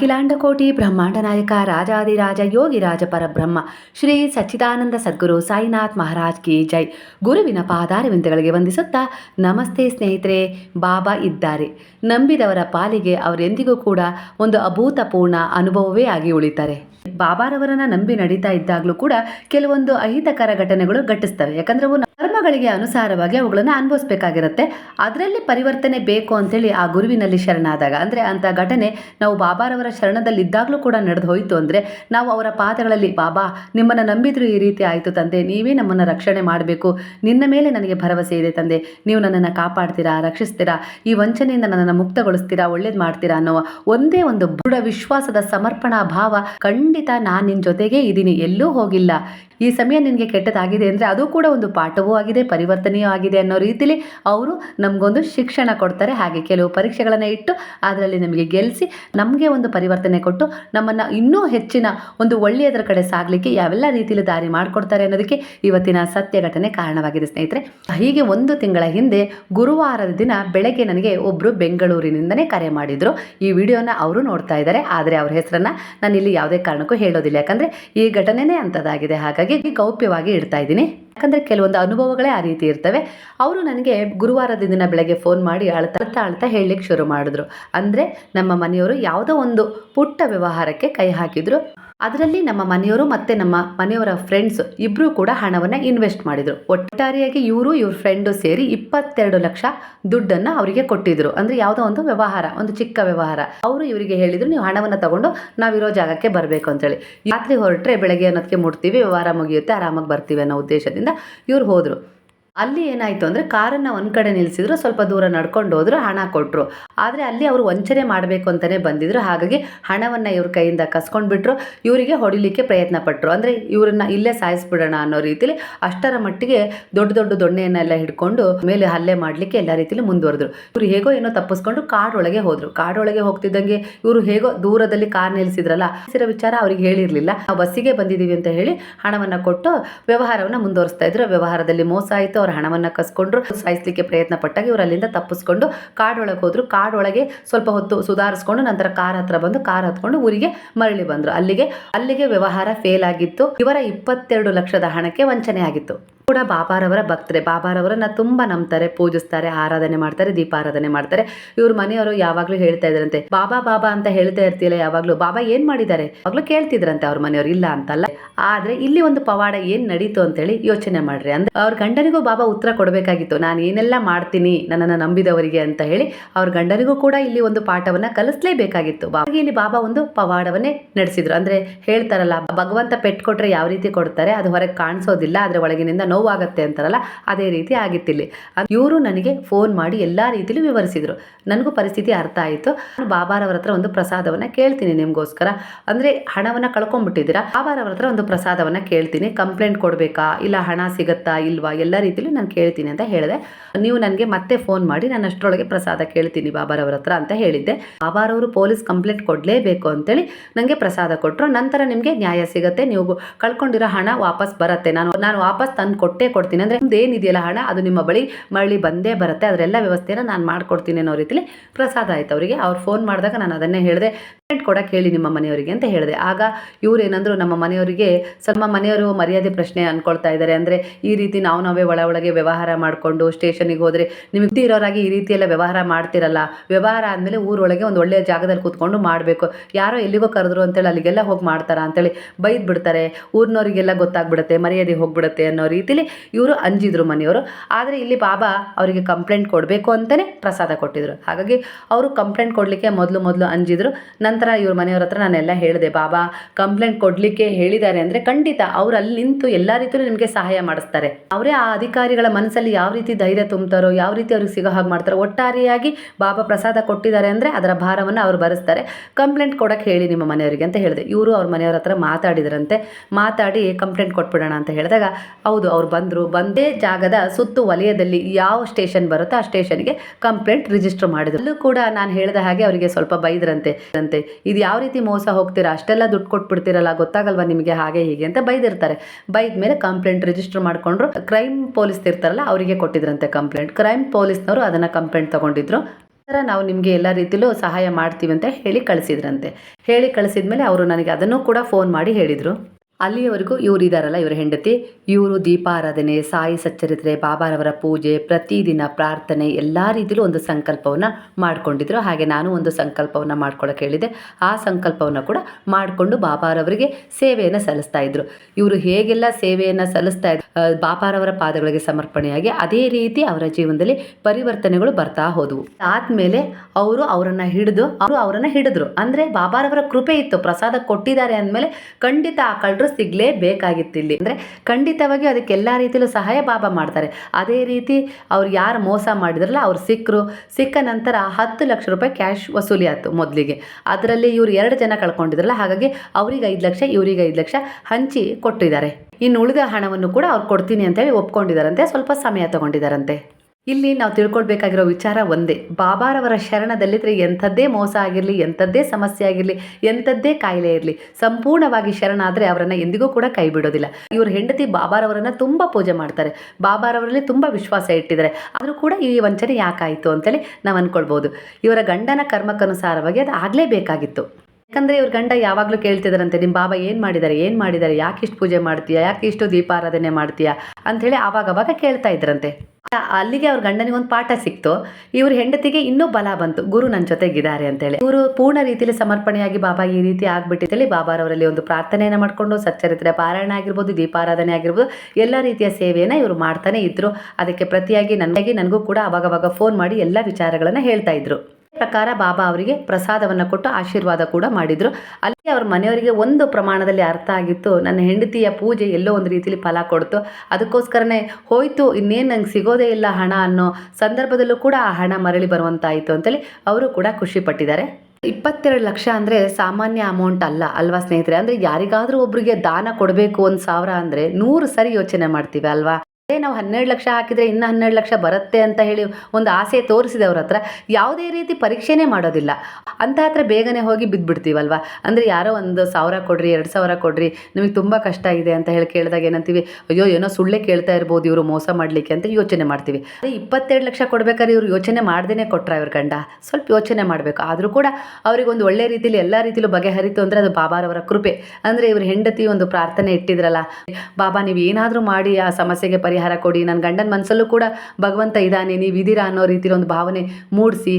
ಅಖಿಲಾಂಡಕೋಟಿ ಬ್ರಹ್ಮಾಂಡ ನಾಯಕ ರಾಜಾದಿರಾಜ ಯೋಗಿರಾಜ ಪರಬ್ರಹ್ಮ, ಶ್ರೀ ಸಚ್ಚಿದಾನಂದ ಸದ್ಗುರು ಸಾಯಿನಾಥ್ ಮಹಾರಾಜ್ ಕಿ ಜೈ. ಗುರುವಿನ ಪಾದಾರವಿಂದಗಳಿಗೆ ವಂದಿಸುತ್ತಾ ನಮಸ್ತೆ ಸ್ನೇಹಿತರೆ, ಬಾಬಾ ಇದ್ದಾರೆ. ನಂಬಿದವರ ಪಾಲಿಗೆ ಅವರೆಂದಿಗೂ ಕೂಡ ಒಂದು ಅಭೂತಪೂರ್ಣ ಅನುಭವವೇ ಆಗಿ ಉಳಿತಾರೆ. ಬಾಬಾರವರನ್ನ ನಂಬಿ ನಡೀತಾ ಇದ್ದಾಗಲೂ ಕೂಡ ಕೆಲವೊಂದು ಅಹಿತಕರ ಘಟನೆಗಳು ಘಟಿಸ್ತವೆ. ಯಾಕಂದ್ರೆ ಅವು ಕರ್ಮಗಳಿಗೆ ಅನುಸಾರವಾಗಿ ಅವುಗಳನ್ನು ಅನುಭವಿಸಬೇಕಾಗಿರುತ್ತೆ. ಅದರಲ್ಲಿ ಪರಿವರ್ತನೆ ಬೇಕು ಅಂತೇಳಿ ಆ ಗುರುವಿನಲ್ಲಿ ಶರಣಾದಾಗ, ಅಂದರೆ ಅಂಥ ಘಟನೆ ನಾವು ಬಾಬಾರವರ ಶರಣದಲ್ಲಿ ಇದ್ದಾಗಲೂ ಕೂಡ ನಡೆದು ಹೋಯಿತು ಅಂದರೆ ನಾವು ಅವರ ಪಾದಗಳಲ್ಲಿ, ಬಾಬಾ, ನಿಮ್ಮನ್ನು ನಂಬಿದ್ರು ಈ ರೀತಿ ಆಯಿತು ತಂದೆ, ನೀವೇ ನಮ್ಮನ್ನು ರಕ್ಷಣೆ ಮಾಡಬೇಕು. ನಿನ್ನ ಮೇಲೆ ನನಗೆ ಭರವಸೆ ಇದೆ ತಂದೆ. ನೀವು ನನ್ನನ್ನು ಕಾಪಾಡ್ತೀರಾ, ರಕ್ಷಿಸ್ತೀರಾ, ಈ ವಂಚನೆಯಿಂದ ನನ್ನನ್ನು ಮುಕ್ತಗೊಳಿಸ್ತೀರಾ, ಒಳ್ಳೇದು ಮಾಡ್ತೀರಾ ಅನ್ನೋ ಒಂದೇ ಒಂದು ದೃಢ ವಿಶ್ವಾಸದ ಸಮರ್ಪಣಾ ಭಾವ ಖಂಡಿತ ನಾನು ನಿನ್ನ ಜೊತೆಗೇ ಇದ್ದೀನಿ, ಎಲ್ಲೂ ಹೋಗಿಲ್ಲ. ಈ ಸಮಯ ನಿನಗೆ ಕೆಟ್ಟದಾಗಿದೆ ಅಂದರೆ ಅದು ಕೂಡ ಒಂದು ಪಾಠವೂ ಆಗಿದೆ, ಪರಿವರ್ತನೆಯೂ ಆಗಿದೆ ಅನ್ನೋ ರೀತಿಲಿ ಅವರು ನಮಗೊಂದು ಶಿಕ್ಷಣ ಕೊಡ್ತಾರೆ. ಹಾಗೆ ಕೆಲವು ಪರೀಕ್ಷೆಗಳನ್ನು ಇಟ್ಟು, ಅದರಲ್ಲಿ ನಮಗೆ ಗೆಲ್ಲಿಸಿ ನಮಗೆ ಒಂದು ಪರಿವರ್ತನೆ ಕೊಟ್ಟು ನಮ್ಮನ್ನು ಇನ್ನೂ ಹೆಚ್ಚಿನ ಒಂದು ಒಳ್ಳೆಯದರ ಕಡೆ ಸಾಗಲಿಕ್ಕೆ ಯಾವೆಲ್ಲ ರೀತಿಯಲ್ಲಿ ದಾರಿ ಮಾಡಿಕೊಡ್ತಾರೆ ಅನ್ನೋದಕ್ಕೆ ಇವತ್ತಿನ ಸತ್ಯ ಘಟನೆ ಕಾರಣವಾಗಿದೆ ಸ್ನೇಹಿತರೆ. ಹೀಗೆ ಒಂದು ತಿಂಗಳ ಹಿಂದೆ ಗುರುವಾರದ ದಿನ ಬೆಳಗ್ಗೆ ನನಗೆ ಒಬ್ಬರು ಬೆಂಗಳೂರಿನಿಂದನೇ ಕರೆ ಮಾಡಿದರು. ಈ ವಿಡಿಯೋನ ಅವರು ನೋಡ್ತಾ ಇದ್ದಾರೆ. ಆದರೆ ಅವ್ರ ಹೆಸರನ್ನು ನಾನು ಇಲ್ಲಿ ಯಾವುದೇ ಕಾರಣಕ್ಕೂ ಹೇಳೋದಿಲ್ಲ. ಯಾಕಂದರೆ ಈ ಘಟನೆನೇ ಅಂಥದ್ದಾಗಿದೆ. ಹಾಗಾಗಿ ಗೌಪ್ಯವಾಗಿ ಇಡ್ತಾ ಇದ್ದೀನಿ. ಯಾಕಂದರೆ ಕೆಲವೊಂದು ಅನುಭವಗಳೇ ಆ ರೀತಿ ಇರ್ತವೆ. ಅವರು ನನಗೆ ಗುರುವಾರದ ದಿನ ಬೆಳಗ್ಗೆ ಫೋನ್ ಮಾಡಿ ಅಳ್ತಾ ಅಳ್ತಾ ಅಳ್ತಾ ಹೇಳಲಿಕ್ಕೆ ಶುರು ಮಾಡಿದ್ರು. ಅಂದರೆ ನಮ್ಮ ಮನೆಯವರು ಯಾವುದೋ ಒಂದು ಪುಟ್ಟ ವ್ಯವಹಾರಕ್ಕೆ ಕೈ ಹಾಕಿದ್ರು. ಅದರಲ್ಲಿ ನಮ್ಮ ಮನೆಯವರು ಮತ್ತು ನಮ್ಮ ಮನೆಯವರ ಫ್ರೆಂಡ್ಸ್ ಇಬ್ಬರೂ ಕೂಡ ಹಣವನ್ನು ಇನ್ವೆಸ್ಟ್ ಮಾಡಿದರು. ಒಟ್ಟಾರೆಯಾಗಿ ಇವರು, ಇವ್ರ ಫ್ರೆಂಡು ಸೇರಿ ಇಪ್ಪತ್ತೆರಡು ಲಕ್ಷ ದುಡ್ಡನ್ನು ಅವರಿಗೆ ಕೊಟ್ಟಿದ್ರು. ಅಂದರೆ ಯಾವುದೋ ಒಂದು ವ್ಯವಹಾರ, ಒಂದು ಚಿಕ್ಕ ವ್ಯವಹಾರ. ಅವರು ಇವರಿಗೆ ಹೇಳಿದರು, ನೀವು ಹಣವನ್ನು ತಗೊಂಡು ನಾವಿರೋ ಜಾಗಕ್ಕೆ ಬರಬೇಕು ಅಂತೇಳಿ. ರಾತ್ರಿ ಹೊರಟ್ರೆ ಬೆಳಗ್ಗೆ ಅನ್ನೋದಕ್ಕೆ ಮುಟ್ತೀವಿ, ವ್ಯವಹಾರ ಮುಗಿಯುತ್ತೆ, ಆರಾಮಾಗಿ ಬರ್ತೀವಿ ಅನ್ನೋ ಉದ್ದೇಶದಿಂದ ಇವ್ರು ಹೋದರು. ಅಲ್ಲಿ ಏನಾಯಿತು ಅಂದರೆ ಕಾರನ್ನು ಒಂದು ಕಡೆ ನಿಲ್ಲಿಸಿದ್ರು ಸ್ವಲ್ಪ ದೂರ ನಡ್ಕೊಂಡು ಹೋದ್ರು, ಹಣ ಕೊಟ್ಟರು ಆದರೆ ಅಲ್ಲಿ ಅವರು ವಂಚನೆ ಮಾಡಬೇಕು ಅಂತಲೇ ಬಂದಿದ್ರು. ಹಾಗಾಗಿ ಹಣವನ್ನು ಇವ್ರ ಕೈಯಿಂದ ಕಸ್ಕೊಂಡ್ಬಿಟ್ರು. ಇವರಿಗೆ ಹೊಡಿಲಿಕ್ಕೆ ಪ್ರಯತ್ನ ಪಟ್ರು. ಅಂದರೆ ಇವರನ್ನ ಇಲ್ಲೇ ಸಾಯಿಸ್ಬಿಡೋಣ ಅನ್ನೋ ರೀತಿಲಿ ಅಷ್ಟರ ಮಟ್ಟಿಗೆ ದೊಡ್ಡ ದೊಡ್ಡ ದೊಣ್ಣೆಯನ್ನೆಲ್ಲ ಹಿಡ್ಕೊಂಡು ಮೇಲೆ ಹಲ್ಲೆ ಮಾಡಲಿಕ್ಕೆ ಎಲ್ಲ ರೀತಿಲಿ ಮುಂದುವರೆದ್ರು. ಇವರು ಹೇಗೋ ಏನೋ ತಪ್ಪಿಸ್ಕೊಂಡು ಕಾಡೊಳಗೆ ಹೋದರು. ಕಾಡೊಳಗೆ ಹೋಗ್ತಿದ್ದಂಗೆ ಇವರು ಹೇಗೋ ದೂರದಲ್ಲಿ ಕಾರ್ ನಿಲ್ಲಿಸಿದ್ರಲ್ಲ ಸಿರ ವಿಚಾರ ಅವ್ರಿಗೆ ಹೇಳಿರಲಿಲ್ಲ. ನಾವು ಬಸ್ಸಿಗೆ ಬಂದಿದ್ದೀವಿ ಅಂತ ಹೇಳಿ ಹಣವನ್ನು ಕೊಟ್ಟು ವ್ಯವಹಾರವನ್ನು ಮುಂದುವರಿಸ್ತಾ ಇದ್ರು. ವ್ಯವಹಾರದಲ್ಲಿ ಮೋಸ ಆಯಿತು. ಅವ್ರ ಹಣವನ್ನು ಕಸ್ಕೊಂಡ್ರು ಸಾಯಿಸ್ಲಿಕ್ಕೆ ಪ್ರಯತ್ನ ಪಟ್ಟಾಗ ಇವರು ಅಲ್ಲಿಂದ ತಪ್ಪಿಸ್ಕೊಂಡು ಕಾಡೊಳಗೆ ಹೋದ್ರು. ಕಾಡೊಳಗೆ ಸ್ವಲ್ಪ ಹೊತ್ತು ಸುಧಾರಿಸ್ಕೊಂಡು ನಂತರ ಕಾರ್ ಹತ್ರ ಬಂದು ಕಾರ್ ಹತ್ಕೊಂಡು ಊರಿಗೆ ಮರಳಿ ಬಂದರು. ಅಲ್ಲಿಗೆ ಅಲ್ಲಿಗೆ ವ್ಯವಹಾರ ಫೇಲ್ ಆಗಿತ್ತು. ಇವರ ಇಪ್ಪತ್ತೆರಡು ಲಕ್ಷದ ಹಣಕ್ಕೆ ವಂಚನೆ ಆಗಿತ್ತು. ಕೂಡ ಬಾಬಾರವರ ಭಕ್ತರೆ, ಬಾಬಾರವರನ್ನ ತುಂಬಾ ನಂಬ್ತಾರೆ, ಪೂಜಿಸ್ತಾರೆ, ಆರಾಧನೆ ಮಾಡ್ತಾರೆ, ದೀಪಾರಾಧನೆ ಮಾಡ್ತಾರೆ. ಇವ್ರ ಮನೆಯವರು ಯಾವಾಗಲೂ ಹೇಳ್ತಾ ಇದ್ರಂತೆ ಬಾಬಾ ಬಾಬಾ ಅಂತ ಹೇಳ್ತಾ ಇರ್ತಿಲ್ಲ ಯಾವಾಗಲೂ? ಬಾಬಾ ಏನು ಮಾಡಿದ್ದಾರೆ? ಯಾವಾಗಲೂ ಕೇಳ್ತಿದ್ರಂತೆ ಅವ್ರ ಮನೆಯವರು, ಇಲ್ಲ ಅಂತಲ್ಲ. ಆದ್ರೆ ಇಲ್ಲಿ ಒಂದು ಪವಾಡ ಏನು ನಡೀತು ಅಂತೇಳಿ ಯೋಚನೆ ಮಾಡ್ರಿ ಅಂದ್ರೆ ಅವ್ರ ಗಂಡನಿಗೂ ಬಾಬಾ ಉತ್ತರ ಕೊಡಬೇಕಾಗಿತ್ತು. ನಾನು ಏನೆಲ್ಲ ಮಾಡ್ತೀನಿ ನನ್ನನ್ನು ನಂಬಿದವರಿಗೆ ಅಂತ ಹೇಳಿ ಅವ್ರ ಗಂಡನಿಗೂ ಕೂಡ ಇಲ್ಲಿ ಒಂದು ಪಾಠವನ್ನು ಕಲಿಸ್ಲೇಬೇಕಾಗಿತ್ತು. ಬಾಬಾ ಇಲ್ಲಿ ಬಾಬಾ ಒಂದು ಪವಾಡವನ್ನೇ ನಡೆಸಿದ್ರು. ಅಂದರೆ ಹೇಳ್ತಾರಲ್ಲ, ಭಗವಂತ ಪೆಟ್ಟು ಕೊಟ್ಟರೆ ಯಾವ ರೀತಿ ಕೊಡ್ತಾರೆ? ಅದು ಹೊರಗೆ ಕಾಣಿಸೋದಿಲ್ಲ ಅದರ ಒಳಗಿನಿಂದ ನೋವಾಗುತ್ತೆ ಅಂತಾರಲ್ಲ, ಅದೇ ರೀತಿ ಆಗಿತ್ತಿಲ್ಲಿ ಇವರು ನನಗೆ ಫೋನ್ ಮಾಡಿ ಎಲ್ಲ ರೀತಿಯಲ್ಲೂ ವಿವರಿಸಿದ್ರು. ನನಗೂ ಪರಿಸ್ಥಿತಿ ಅರ್ಥ ಆಯಿತು. ನಾನು ಬಾಬಾರವರ ಹತ್ರ ಒಂದು ಪ್ರಸಾದವನ್ನ ಕೇಳ್ತೀನಿ ನಿಮಗೋಸ್ಕರ. ಅಂದ್ರೆ ಹಣವನ್ನು ಕಳ್ಕೊಂಡ್ಬಿಟ್ಟಿದ್ದೀರಾ? ಬಾಬಾರವರ ಹತ್ರ ಒಂದು ಪ್ರಸಾದವನ್ನ ಕೇಳ್ತೀನಿ. ಕಂಪ್ಲೇಂಟ್ ಕೊಡಬೇಕಾ? ಇಲ್ಲ ಹಣ ಸಿಗತ್ತಾ ಇಲ್ವಾ? ಎಲ್ಲ ನಾನು ಕೇಳ್ತೀನಿ ಅಂತ ಹೇಳಿದೆ. ನೀವು ನನಗೆ ಮತ್ತೆ ಫೋನ್ ಮಾಡಿ, ನಾನು ಅಷ್ಟರೊಳಗೆ ಪ್ರಸಾದ ಕೇಳ್ತೀನಿ ಬಾಬಾರವ್ರ ಹತ್ರ ಅಂತ ಹೇಳಿದ್ದೆ. ಬಾಬಾರವರು ಪೊಲೀಸ್ ಕಂಪ್ಲೇಂಟ್ ಕೊಡಲೇಬೇಕು ಅಂತೇಳಿ ನನಗೆ ಪ್ರಸಾದ ಕೊಟ್ಟರು ನಂತರ ನಿಮಗೆ ನ್ಯಾಯ ಸಿಗುತ್ತೆ, ನೀವು ಕಳ್ಕೊಂಡಿರೋ ಹಣ ವಾಪಸ್ ಬರುತ್ತೆ. ನಾನು ನಾನು ವಾಪಸ್ ತಂದು ಕೊಟ್ಟೇ ಕೊಡ್ತೀನಿ. ಅಂದರೆ ಏನಿದೆಯಲ್ಲ ಹಣ, ಅದು ನಿಮ್ಮ ಬಳಿ ಮರಳಿ ಬಂದೇ ಬರುತ್ತೆ. ಅದರೆಲ್ಲ ವ್ಯವಸ್ಥೆನ ನಾನು ಮಾಡ್ಕೊಡ್ತೀನಿ ಅನ್ನೋ ರೀತಿಲಿ ಪ್ರಸಾದ ಆಯ್ತು ಅವರಿಗೆ. ಅವ್ರು ಫೋನ್ ಮಾಡಿದಾಗ ನಾನು ಅದನ್ನೇ ಹೇಳಿದೆ. ಕೊಡಕ್ಕೆ ಕೇಳಿ ನಿಮ್ಮ ಮನೆಯವರಿಗೆ ಅಂತ ಹೇಳಿದೆ. ಆಗ ಇವರು ಏನಂದ್ರು, ನಮ್ಮ ಮನೆಯವರಿಗೆ ಸ್ವಲ್ಪ ಮನೆಯವರು ಮರ್ಯಾದೆ ಪ್ರಶ್ನೆ ಅನ್ಕೊಳ್ತಾ ಇದ್ದಾರೆ. ಅಂದರೆ ಈ ರೀತಿ ನಾವು ನಾವೇ ಒಳ ಒಳಗೆ ವ್ಯವಹಾರ ಮಾಡಿಕೊಂಡು ಸ್ಟೇಷನಿಗೆ ಹೋದರೆ ನಿಮಗೆ ಇರೋರಾಗಿ ಈ ರೀತಿ ಎಲ್ಲ ವ್ಯವಹಾರ ಮಾಡ್ತಿರಲ್ಲ. ವ್ಯವಹಾರ ಆದಮೇಲೆ ಊರೊಳಗೆ ಒಂದು ಒಳ್ಳೆಯ ಜಾಗದಲ್ಲಿ ಕೂತ್ಕೊಂಡು ಮಾಡಬೇಕು. ಯಾರೋ ಎಲ್ಲಿಗೋ ಕರೆದ್ರು ಅಂತೇಳಿ ಅಲ್ಲಿಗೆಲ್ಲ ಹೋಗಿ ಮಾಡ್ತಾರಾ ಅಂತೇಳಿ ಬೈದ್ ಬಿಡ್ತಾರೆ. ಊರಿನವರಿಗೆಲ್ಲ ಗೊತ್ತಾಗ್ಬಿಡುತ್ತೆ, ಮರ್ಯಾದೆ ಹೋಗ್ಬಿಡುತ್ತೆ ಅನ್ನೋ ರೀತಿಲಿ ಇವರು ಅಂಜಿದ್ರು ಮನೆಯವರು. ಆದರೆ ಇಲ್ಲಿ ಬಾಬಾ ಅವರಿಗೆ ಕಂಪ್ಲೇಂಟ್ ಕೊಡಬೇಕು ಅಂತಲೇ ಪ್ರಸಾದ ಕೊಟ್ಟಿದ್ರು. ಹಾಗಾಗಿ ಅವರು ಕಂಪ್ಲೇಂಟ್ ಕೊಡಲಿಕ್ಕೆ ಮೊದಲು ಮೊದಲು ಅಂಜಿದ್ರು. ನಂತರ ಇವ್ರ ಮನೆಯವ್ರ ಹತ್ರ ನಾನೆಲ್ಲ ಹೇಳಿದೆ, ಬಾಬಾ ಕಂಪ್ಲೇಂಟ್ ಕೊಡಲಿಕ್ಕೆ ಹೇಳಿದ್ದಾರೆ ಅಂದರೆ ಖಂಡಿತ ಅವ್ರು ಅಲ್ಲಿ ನಿಂತು ಎಲ್ಲ ರೀತಿಯೂ ನಿಮಗೆ ಸಹಾಯ ಮಾಡಿಸ್ತಾರೆ. ಅವರೇ ಆ ಅಧಿಕಾರಿಗಳ ಮನಸ್ಸಲ್ಲಿ ಯಾವ ರೀತಿ ಧೈರ್ಯ ತುಂಬ್ತಾರೋ, ಯಾವ ರೀತಿ ಅವ್ರಿಗೆ ಸಿಗೋ ಹಾಗೆ ಮಾಡ್ತಾರೋ, ಒಟ್ಟಾರೆಯಾಗಿ ಬಾಬಾ ಪ್ರಸಾದ ಕೊಟ್ಟಿದ್ದಾರೆ ಅಂದರೆ ಅದರ ಭಾರವನ್ನು ಅವ್ರು ಭರಿಸ್ತಾರೆ ಕಂಪ್ಲೇಂಟ್ ಕೊಡಕ್ಕೆ ಹೇಳಿ ನಿಮ್ಮ ಮನೆಯವರಿಗೆ ಅಂತ ಹೇಳಿದೆ. ಇವರು ಅವ್ರ ಮನೆಯವ್ರ ಹತ್ರ ಮಾತಾಡಿದ್ರಂತೆ. ಮಾತಾಡಿ ಕಂಪ್ಲೇಂಟ್ ಕೊಟ್ಬಿಡೋಣ ಅಂತ ಹೇಳಿದಾಗ, ಹೌದು, ಅವ್ರು ಬಂದರು. ಬಂದೇ ಜಾಗದ ಸುತ್ತು ವಲಯದಲ್ಲಿ ಯಾವ ಸ್ಟೇಷನ್ ಬರುತ್ತೋ ಆ ಸ್ಟೇಷನ್ಗೆ ಕಂಪ್ಲೇಂಟ್ ರಿಜಿಸ್ಟರ್ ಮಾಡಿದ್ರು. ಅಲ್ಲೂ ಕೂಡ ನಾನು ಹೇಳಿದ ಹಾಗೆ ಅವರಿಗೆ ಸ್ವಲ್ಪ ಬೈದ್ರಂತೆ. ಅಂತೆ ಇದು ಯಾವ ರೀತಿ ಮೋಸ ಹೋಗ್ತೀರಾ? ಅಷ್ಟೆಲ್ಲ ದುಡ್ಡು ಕೊಟ್ಬಿಡ್ತೀರಲ್ಲ, ಗೊತ್ತಾಗಲ್ವಾ ನಿಮಗೆ ಹಾಗೆ ಹೀಗೆ ಅಂತ ಬೈದಿರ್ತಾರೆ. ಬೈದ ಮೇಲೆ ಕಂಪ್ಲೇಂಟ್ ರಿಜಿಸ್ಟರ್ ಮಾಡಿಕೊಂಡ್ರು. ಕ್ರೈಮ್ ಪೊಲೀಸ್ ಇರ್ತಾರಲ್ಲ, ಅವರಿಗೆ ಕೊಟ್ಟಿದ್ರಂತೆ ಕಂಪ್ಲೇಂಟ್ ಕ್ರೈಮ್ ಪೊಲೀಸ್ನವರು ಅದನ್ನು ಕಂಪ್ಲೇಂಟ್ ತಗೊಂಡಿದ್ರು. ಥರ ನಾವು ನಿಮಗೆ ಎಲ್ಲ ರೀತಿಯಲ್ಲೂ ಸಹಾಯ ಮಾಡ್ತೀವಿ ಅಂತ ಹೇಳಿ ಕಳಿಸಿದ್ರಂತೆ. ಹೇಳಿ ಕಳಿಸಿದ್ಮೇಲೆ ಅವರು ನನಗೆ ಅದನ್ನು ಕೂಡ ಫೋನ್ ಮಾಡಿ ಹೇಳಿದರು. ಅಲ್ಲಿಯವರೆಗೂ ಇವರು ಇದ್ದಾರಲ್ಲ ಇವರ ಹೆಂಡತಿ. ಇವರು ದೀಪಾರಾಧನೆ, ಸಾಯಿ ಸಚ್ಚರಿತ್ರೆ, ಬಾಬಾರವರ ಪೂಜೆ, ಪ್ರತಿದಿನ ಪ್ರಾರ್ಥನೆ, ಎಲ್ಲ ರೀತಿಲೂ ಒಂದು ಸಂಕಲ್ಪವನ್ನು ಮಾಡ್ಕೊಂಡಿದ್ರು. ಹಾಗೆ ನಾನು ಒಂದು ಸಂಕಲ್ಪವನ್ನು ಮಾಡ್ಕೊಳ್ಳೋಕೆ ಹೇಳಿದೆ. ಆ ಸಂಕಲ್ಪವನ್ನು ಕೂಡ ಮಾಡಿಕೊಂಡು ಬಾಬಾರವರಿಗೆ ಸೇವೆಯನ್ನು ಸಲ್ಲಿಸ್ತಾ ಇದ್ರು. ಇವರು ಹೇಗೆಲ್ಲ ಸೇವೆಯನ್ನು ಸಲ್ಲಿಸ್ತಾ ಇದ್ರು ಬಾಬಾರವರ ಪಾದಗಳಿಗೆ ಸಮರ್ಪಣೆಯಾಗಿ ಅದೇ ರೀತಿ ಅವರ ಜೀವನದಲ್ಲಿ ಪರಿವರ್ತನೆಗಳು ಬರ್ತಾ ಹೋದವು. ಆದ್ಮೇಲೆ ಅವರು ಅವರನ್ನು ಹಿಡಿದು, ಅವರು ಅವರನ್ನು ಹಿಡಿದ್ರು. ಅಂದ್ರೆ ಬಾಬಾರವರ ಕೃಪೆ ಇತ್ತು. ಪ್ರಸಾದ ಕೊಟ್ಟಿದ್ದಾರೆ ಅಂದಮೇಲೆ ಖಂಡಿತ ಆ ಸಿಗ್ಲೇಬೇಕಾಗಿತ್ತು ಇಲ್ಲಿ. ಅಂದ್ರೆ ಖಂಡಿತವಾಗಿ ಅದಕ್ಕೆ ಎಲ್ಲ ರೀತಿಯಲ್ಲೂ ಸಹಾಯ ಬಾಬಾ ಮಾಡ್ತಾರೆ. ಅದೇ ರೀತಿ ಅವ್ರು ಯಾರು ಮೋಸ ಮಾಡಿದ್ರಲ್ಲ ಅವ್ರು ಸಿಕ್ಕರು ಸಿಕ್ಕ ನಂತರ ಹತ್ತು ಲಕ್ಷ ರೂಪಾಯಿ ಕ್ಯಾಶ್ ವಸೂಲಿ ಆಯ್ತು ಮೊದಲಿಗೆ. ಅದರಲ್ಲಿ ಇವ್ರು ಎರಡು ಜನ ಕಳ್ಕೊಂಡಿದ್ರಲ್ಲ, ಹಾಗಾಗಿ ಅವ್ರಿಗೆ ಐದು ಲಕ್ಷ, ಇವ್ರಿಗೆ ಐದು ಲಕ್ಷ ಹಂಚಿ ಕೊಟ್ಟಿದ್ದಾರೆ. ಇನ್ನು ಉಳಿದ ಹಣವನ್ನು ಕೂಡ ಅವ್ರು ಕೊಡ್ತೀನಿ ಅಂತೇಳಿ ಒಪ್ಕೊಂಡಿದ್ದಾರಂತೆ. ಸ್ವಲ್ಪ ಸಮಯ ತಗೊಂಡಿದ್ದಾರಂತೆ. ಇಲ್ಲಿ ನಾವು ತಿಳ್ಕೊಳ್ಬೇಕಾಗಿರೋ ವಿಚಾರ ಒಂದೇ. ಬಾಬಾರವರ ಶರಣದಲ್ಲಿದ್ದರೆ ಎಂಥದ್ದೇ ಮೋಸ ಆಗಿರಲಿ, ಎಂಥದ್ದೇ ಸಮಸ್ಯೆ ಆಗಿರಲಿ, ಎಂಥದ್ದೇ ಕಾಯಿಲೆ ಇರಲಿ, ಸಂಪೂರ್ಣವಾಗಿ ಶರಣ ಆದರೆ ಅವರನ್ನು ಎಂದಿಗೂ ಕೂಡ ಕೈ ಬಿಡೋದಿಲ್ಲ. ಇವರ ಹೆಂಡತಿ ಬಾಬಾರವರನ್ನು ತುಂಬ ಪೂಜೆ ಮಾಡ್ತಾರೆ. ಬಾಬಾರವರಲ್ಲಿ ತುಂಬ ವಿಶ್ವಾಸ ಇಟ್ಟಿದ್ದಾರೆ. ಆದರೂ ಕೂಡ ಈ ವಂಚನೆ ಯಾಕಾಯಿತು ಅಂತೇಳಿ ನಾವು ಅಂದ್ಕೊಳ್ಬೋದು ಇವರ ಗಂಡನ ಕರ್ಮಕ್ಕನುಸಾರವಾಗಿ ಅದು ಆಗಲೇಬೇಕಾಗಿತ್ತು ಯಾಕಂದರೆ ಇವ್ರ ಗಂಡ ಯಾವಾಗಲೂ ಕೇಳ್ತಿದಾರಂತೆ ನಿಮ್ಮ ಬಾಬಾ ಏನು ಮಾಡಿದ್ದಾರೆ ಏನು ಮಾಡಿದ್ದಾರೆ ಯಾಕೆ ಇಷ್ಟು ಪೂಜೆ ಮಾಡ್ತೀಯಾ ಯಾಕೆ ಇಷ್ಟು ದೀಪಾರಾಧನೆ ಮಾಡ್ತೀಯಾ? ಅಂಥೇಳಿ ಆವಾಗವಾಗ ಕೇಳ್ತಾ ಇದ್ರಂತೆ. ಅಲ್ಲಿಗೆ ಅವ್ರ ಗಂಡನಿಗೆ ಒಂದು ಪಾಠ ಸಿಕ್ತು. ಇವ್ರ ಹೆಂಡತಿಗೆ ಇನ್ನೂ ಬಲ ಬಂತು. ಗುರು ನನ್ನ ಜೊತೆಗಿದ್ದಾರೆ ಅಂತೇಳಿ. ಇವರು ಪೂರ್ಣ ರೀತಿಯಲ್ಲಿ ಸಮರ್ಪಣೆಯಾಗಿ ಬಾಬಾ ಈ ರೀತಿ ಆಗ್ಬಿಟ್ಟಿದ್ದೇಳಿ ಬಾಬಾರವರಲ್ಲಿ ಒಂದು ಪ್ರಾರ್ಥನೆಯನ್ನು ಮಾಡಿಕೊಂಡು ಸಚ್ಚರಿತ್ರೆ ಪಾರಾಯಣ ಆಗಿರ್ಬೋದು, ದೀಪಾರಾಧನೆ ಆಗಿರ್ಬೋದು, ಎಲ್ಲ ರೀತಿಯ ಸೇವೆಯನ್ನು ಇವರು ಮಾಡ್ತಾನೆ ಇದ್ರು. ಅದಕ್ಕೆ ಪ್ರತಿಯಾಗಿ ನನಗೆ ನನಗೂ ಕೂಡ ಅವಾಗವಾಗ ಫೋನ್ ಮಾಡಿ ಎಲ್ಲ ವಿಚಾರಗಳನ್ನು ಹೇಳ್ತಾ ಇದ್ರು. ಪ್ರಕಾರ ಬಾಬಾ ಅವರಿಗೆ ಪ್ರಸಾದವನ್ನು ಕೊಟ್ಟು ಆಶೀರ್ವಾದ ಕೂಡ ಮಾಡಿದ್ರು. ಅಲ್ಲಿ ಅವ್ರ ಮನೆಯವರಿಗೆ ಒಂದು ಪ್ರಮಾಣದಲ್ಲಿ ಅರ್ಥ ಆಗಿತ್ತು. ನನ್ನ ಹೆಂಡತಿಯ ಪೂಜೆ ಎಲ್ಲೋ ಒಂದು ರೀತಿಯಲ್ಲಿ ಫಲ ಕೊಡ್ತು. ಅದಕ್ಕೋಸ್ಕರನೇ ಹೋಯ್ತು, ಇನ್ನೇನು ನಂಗೆ ಸಿಗೋದೇ ಇಲ್ಲ ಹಣ ಅನ್ನೋ ಸಂದರ್ಭದಲ್ಲೂ ಕೂಡ ಆ ಹಣ ಮರಳಿ ಬರುವಂತಾಯಿತು ಅಂತೇಳಿ ಅವರು ಕೂಡ ಖುಷಿಪಟ್ಟಿದ್ದಾರೆ ಇಪ್ಪತ್ತೆರಡು ಲಕ್ಷ ಅಂದರೆ ಸಾಮಾನ್ಯ ಅಮೌಂಟ್ ಅಲ್ಲ ಅಲ್ವಾ ಸ್ನೇಹಿತರೆ? ಅಂದರೆ ಯಾರಿಗಾದರೂ ಒಬ್ಬರಿಗೆ ದಾನ ಕೊಡಬೇಕು ಒಂದು ಸಾವಿರ ಅಂದರೆ ನೂರು ಸರಿ ಯೋಚನೆ ಮಾಡ್ತೀವಿ ಅಲ್ವಾ? ಅದೇ ನಾವು ಹನ್ನೆರಡು ಲಕ್ಷ ಹಾಕಿದರೆ ಇನ್ನು ಹನ್ನೆರಡು ಲಕ್ಷ ಬರುತ್ತೆ ಅಂತ ಹೇಳಿ ಒಂದು ಆಸೆ ತೋರಿಸಿದವ್ರ ಹತ್ರ ಯಾವುದೇ ರೀತಿ ಪರೀಕ್ಷೆನೇ ಮಾಡೋದಿಲ್ಲ. ಅಂತ ಹತ್ರ ಬೇಗನೆ ಹೋಗಿ ಬಿದ್ದುಬಿಡ್ತೀವಲ್ವ ಅಂದರೆ ಯಾರೋ ಒಂದು ಸಾವಿರ ಕೊಡ್ರಿ, ಎರಡು ಸಾವಿರ ಕೊಡ್ರಿ, ನಿಮಗೆ ತುಂಬ ಕಷ್ಟ ಇದೆ ಅಂತ ಹೇಳಿ ಕೇಳಿದಾಗ ಏನಂತೀವಿ, ಅಯ್ಯೋ, ಏನೋ ಸುಳ್ಳೆ ಕೇಳ್ತಾ ಇರ್ಬೋದು ಇವರು ಮೋಸ ಮಾಡಲಿಕ್ಕೆ ಅಂತ ಯೋಚನೆ ಮಾಡ್ತೀವಿ. ಅದೇ ಇಪ್ಪತ್ತೆರಡು ಲಕ್ಷ ಕೊಡ್ಬೇಕಾದ್ರೆ ಇವರು ಯೋಚನೆ ಮಾಡ್ದೇ ಕೊಟ್ರ ಇವ್ರ ಗಂಡ? ಸ್ವಲ್ಪ ಯೋಚನೆ ಮಾಡಬೇಕು. ಆದರೂ ಕೂಡ ಅವ್ರಿಗೆ ಒಂದು ಒಳ್ಳೆ ರೀತಿಯಲ್ಲಿ ಎಲ್ಲ ರೀತಿಯಲ್ಲೂ ಬಗೆಹರಿತು ಅಂದರೆ ಅದು ಬಾಬಾರವರ ಕೃಪೆ. ಅಂದರೆ ಇವ್ರ ಹೆಂಡತಿ ಒಂದು ಪ್ರಾರ್ಥನೆ ಇಟ್ಟಿದ್ರಲ್ಲ, ಬಾಬಾ, ನೀವು ಏನಾದರೂ ಮಾಡಿ ಆ ಸಮಸ್ಯೆಗೆ ಪರಿಹಾರ ಕೊಡಿ. ನನ್ನ ಗಂಡನ ಮನಸ್ಸಲ್ಲೂ ಕೂಡ ಭಗವಂತ ಇದ್ದಾನೆ ನೀವು ಇದೀರಾ ಅನ್ನೋ ರೀತಿಯಲ್ಲಿ ಒಂದು ಭಾವನೆ ಮೂಡಿಸಿ.